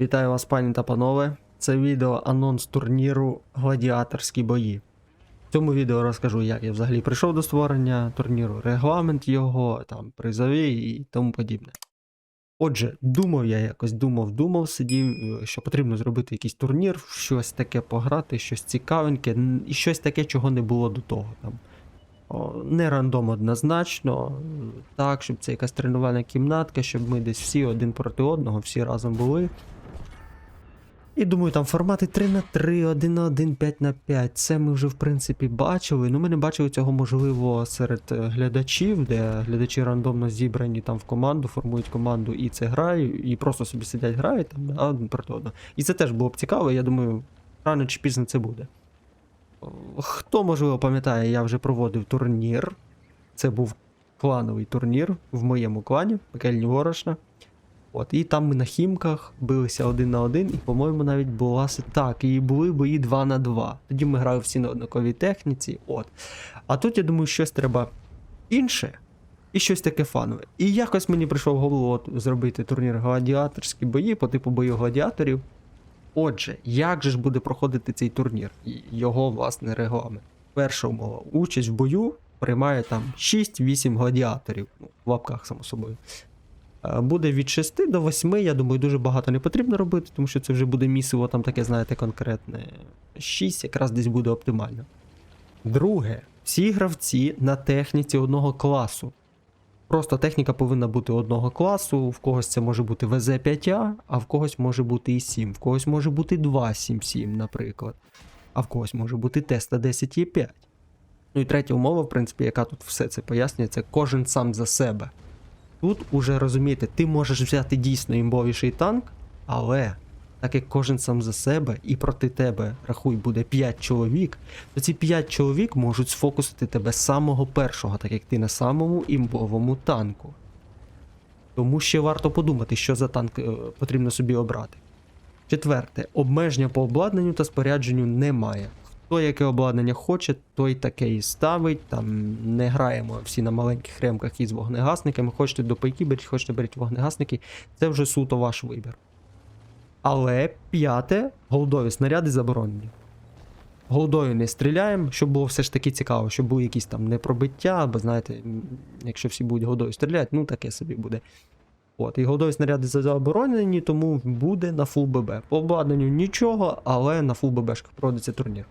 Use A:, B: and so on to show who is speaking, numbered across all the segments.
A: Вітаю вас, пані та панове. Це відео анонс турніру Гладіаторські бої. В цьому відео розкажу, як я взагалі прийшов до створення турніру, регламент його, там, призові і тому подібне. Отже, думав я якось, думав, думав, сидів, е, що потрібно зробити якийсь турнір, щось таке пограти, щось цікавеньке, і щось таке, чого не було до того. Там. Не рандом однозначно, е, так, щоб це якась тренувальна кімнатка, щоб ми десь всі один проти одного, всі разом були. І думаю, там формати 3 на 3, 1 на 1, 5 на 5. Це ми вже в принципі бачили. Ну ми не бачили цього можливо серед е, глядачів, де глядачі рандомно зібрані там в команду, формують команду і це грають, і просто собі сидять, грають там, да, проти одного. І це теж було б цікаво, я думаю, рано чи пізно це буде. Хто, можливо, пам'ятає, я вже проводив турнір. Це був клановий турнір в моєму клані, пекельні ворошна. От, і там ми на хімках билися один на один, і, по-моєму, навіть була так, і були бої 2 на 2. Тоді ми грали всі на однаковій техніці. От. А тут, я думаю, щось треба інше і щось таке фанове. І якось мені прийшов в голову от, зробити турнір гладіаторські бої по типу бою гладіаторів. Отже, як же ж буде проходити цей турнір? І Його, власне, регламент. Перша умова. Участь в бою приймає там 6-8 гладіаторів. Ну, в лапках, само собою. Е, Буде від 6 до 8, я думаю, дуже багато не потрібно робити, тому що це вже буде місиво там таке, знаєте, конкретне. 6 якраз десь буде оптимально. Друге, всі гравці на техніці одного класу. Просто техніка повинна бути одного класу, в когось це може бути ВЗ5А, а в когось може бути і 7, в когось може бути 277, наприклад. А в когось може бути Теста 10 і 5. Ну і третя умова, в принципі, яка тут все це пояснює, це кожен сам за себе. Тут уже розумієте, ти можеш взяти дійсно імбовіший танк, але так як кожен сам за себе і проти тебе, рахуй, буде 5 чоловік, то ці 5 чоловік можуть сфокусити тебе з самого першого, так як ти на самому імбовому танку. Тому ще варто подумати, що за танк е, потрібно собі обрати. Четверте, обмеження по обладнанню та спорядженню немає. Хто яке обладнання хоче, той таке і ставить. Там не граємо всі на маленьких ремках із вогнегасниками. Хочете до пайки беріть, хочете беріть вогнегасники. Це вже суто ваш вибір. Але п'яте, голдові снаряди заборонені. Голдою не стріляємо, щоб було все ж таки цікаво, щоб були якісь там непробиття, або знаєте, якщо всі будуть голдою стріляти, ну таке собі буде. От, і голдові снаряди заборонені, тому буде на фул ББ. По обладнанню нічого, але на фул ББшках проводиться турнір.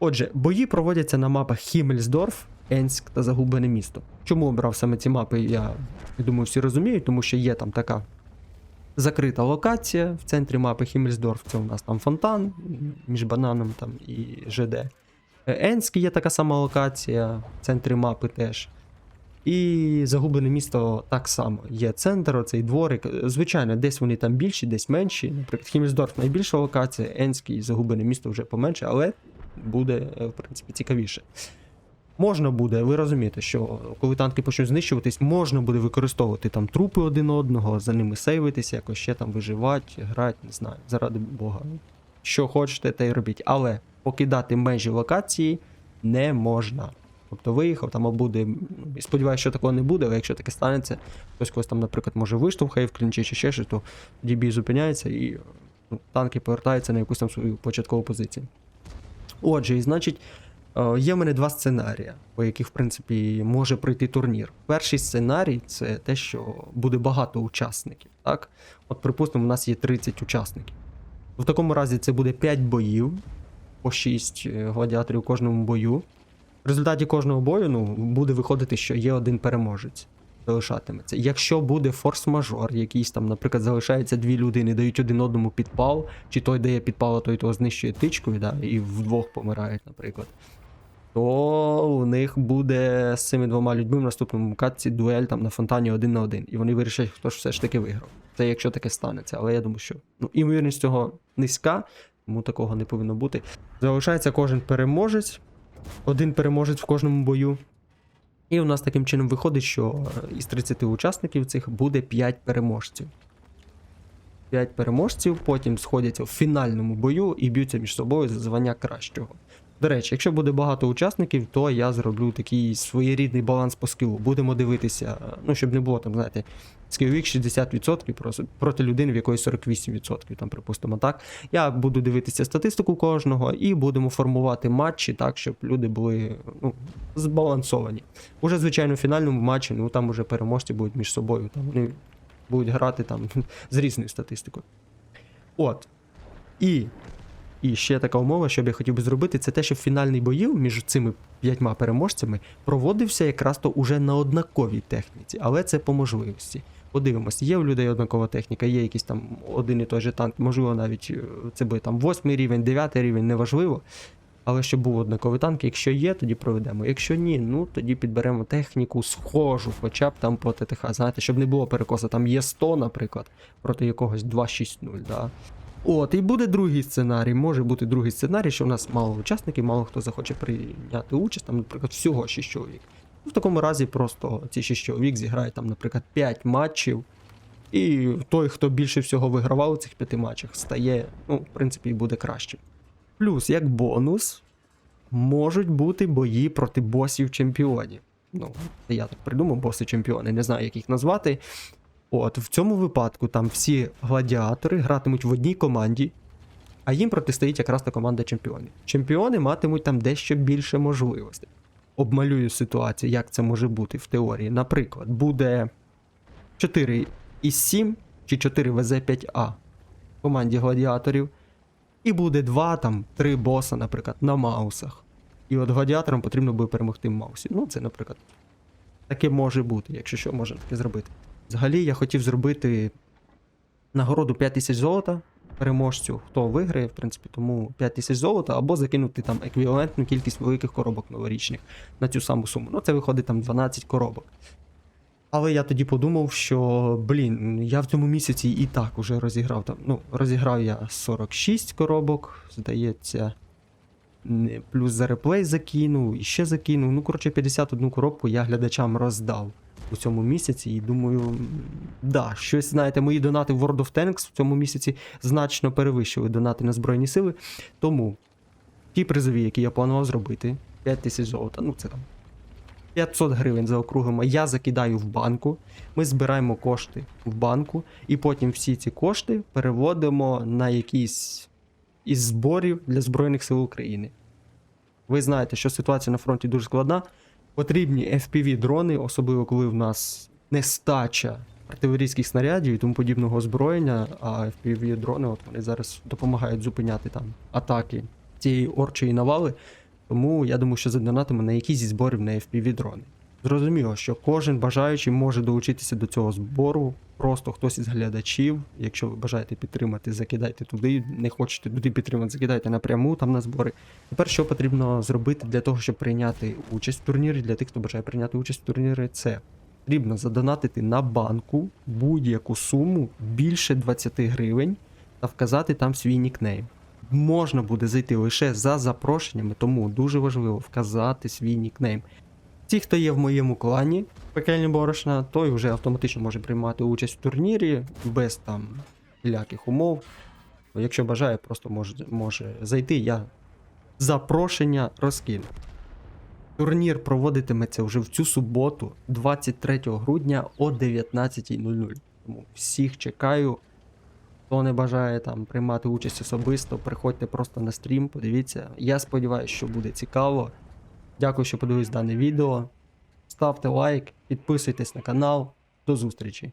A: Отже, бої проводяться на мапах Хіммельсдорф, Енськ та Загублене місто. Чому обрав саме ці мапи, я думаю, всі розуміють, тому що є там така закрита локація в центрі мапи Хіммельсдорф. Це у нас там фонтан між бананом там і ЖД. Е, Енськ є така сама локація, в центрі мапи теж. І загублене місто так само. Є центр, оцей дворик. Е, Звичайно, десь вони там більші, десь менші. Наприклад, Хіммельсдорф найбільша локація, Енськ і загублене місто вже поменше, але буде, е, в принципі, цікавіше. Можна буде, ви розумієте, що коли танки почнуть знищуватись, можна буде використовувати там трупи один одного, за ними сейвитися, якось ще там виживати, грати, не знаю, заради Бога. Що хочете, те й робіть. Але покидати межі локації не можна. Тобто виїхав, там буде. Сподіваюся, що такого не буде, але якщо таке станеться, хтось когось там, наприклад, може виштовхає в клінчі чи ще щось, то тоді бій зупиняється і ну, танки повертаються на якусь там свою початкову позицію. Отже, і значить, е, є в мене два сценарії, по яких, в принципі, може пройти турнір. Перший сценарій це те, що буде багато учасників. Так? От, припустимо, у нас є 30 учасників. В такому разі це буде 5 боїв, по 6 гладіаторів у кожному бою. В результаті кожного бою ну, буде виходити, що є один переможець. Залишатиметься. Якщо буде форс-мажор, якийсь там, наприклад, залишається дві людини, дають один одному підпал, чи той дає підпал, а той того знищує тичкою, да, і вдвох помирають, наприклад. То у них буде з цими двома людьми в наступному катці дуель там на фонтані один на один. І вони вирішать, хто ж все ж таки виграв. Це якщо таке станеться. Але я думаю, що ну, імовірність цього низька, тому такого не повинно бути. Залишається кожен переможець, один переможець в кожному бою. І у нас таким чином виходить, що е, із 30 учасників цих буде 5 переможців. 5 переможців потім сходяться в фінальному бою і б'ються між собою за звання кращого. До речі, якщо буде багато учасників, то я зроблю такий своєрідний баланс по скілу. Будемо дивитися, ну щоб не було там, знаєте, скіловік 60% проти людини, в якої 48%, там, припустимо, так. Я буду дивитися статистику кожного і будемо формувати матчі так, щоб люди були ну, збалансовані. Уже, звичайно, в фінальному матчі, ну там уже переможці будуть між собою, там вони будуть грати там з різною статистикою. От. І і ще така умова, що я хотів би зробити, це те, що фінальний боїв між цими п'ятьма переможцями проводився якраз то уже на однаковій техніці, але це по можливості. Подивимось, є в людей однакова техніка, є якийсь там один і той же танк, можливо, навіть е, це буде там восьмий рівень, дев'ятий рівень, неважливо. Але щоб був однаковий танк, якщо є, тоді проведемо. Якщо ні, ну тоді підберемо техніку схожу, хоча б там по ТТХ. Знаєте, щоб не було перекоса. Там є 100, наприклад, проти якогось 2.6.0, да. От, і буде другий сценарій. Може бути другий сценарій, що в нас мало учасників, мало хто захоче прийняти участь, там, наприклад, всього 6 чоловік. В такому разі просто ці 6 чоловік зіграють там, наприклад, 5 матчів. І той, хто більше всього вигравав у цих п'яти матчах, стає, ну, в принципі, буде кращим. Плюс, як бонус, можуть бути бої проти босів чемпіонів. Ну, я так придумав, боси чемпіони, не знаю, як їх назвати. От, в цьому випадку там всі гладіатори гратимуть в одній команді, а їм протистоїть якраз та команда чемпіонів. Чемпіони матимуть там дещо більше можливостей. Обмалюю ситуацію, як це може бути в теорії. Наприклад, буде 4 із 7 чи 4 ВЗ5А в команді гладіаторів. І буде 2, там, 3 боса, наприклад, на маусах. І от гладіаторам потрібно буде перемогти в маусі. Ну, це, наприклад, таке може бути, якщо що, можна таке зробити. Взагалі, я хотів зробити нагороду 5 тисяч золота переможцю, хто виграє, в принципі, тому 5 тисяч золота, або закинути там еквівалентну кількість великих коробок новорічних на цю саму суму. Ну, це виходить там 12 коробок. Але я тоді подумав, що блін, я в цьому місяці і так уже розіграв там. Ну, розіграв я 46 коробок, здається. Плюс за реплей закинув, і ще закинув. Ну, коротше, 51 коробку я глядачам роздав у цьому місяці. І думаю, да, щось, знаєте, мої донати в World of Tanks в цьому місяці значно перевищили донати на Збройні Сили. Тому ті призові, які я планував зробити, 5 тисяч золота, ну це там 500 гривень заокруглимо, я закидаю в банку. Ми збираємо кошти в банку, і потім всі ці кошти переводимо на якісь із зборів для Збройних сил України. Ви знаєте, що ситуація на фронті дуже складна. Потрібні FPV-дрони, особливо коли в нас нестача артилерійських снарядів і тому подібного озброєння, а FPV-дрони от вони зараз допомагають зупиняти там атаки цієї орчої навали. Тому я думаю, що задонатимо на якісь зі зборів на FPV-дрони. Зрозуміло, що кожен бажаючий може долучитися до цього збору. Просто хтось із глядачів, якщо ви бажаєте підтримати, закидайте туди. Не хочете туди підтримати, закидайте напряму там на збори. Тепер що потрібно зробити для того, щоб прийняти участь в турнірі? Для тих, хто бажає прийняти участь в турнірі, це потрібно задонатити на банку будь-яку суму більше 20 гривень та вказати там свій нікнейм. Можна буде зайти лише за запрошеннями, тому дуже важливо вказати свій нікнейм. Ті, хто є в моєму клані пекельні борошна, той вже автоматично може приймати участь в турнірі без там всіляких умов. Якщо бажає, просто може, може зайти. Я запрошення розкину. Турнір проводитиметься вже в цю суботу, 23 грудня о 19.00. Тому всіх чекаю. Хто не бажає там приймати участь особисто, приходьте просто на стрім, подивіться. Я сподіваюся, що буде цікаво. Дякую, що подивились дане відео. Ставте лайк, підписуйтесь на канал. До зустрічі!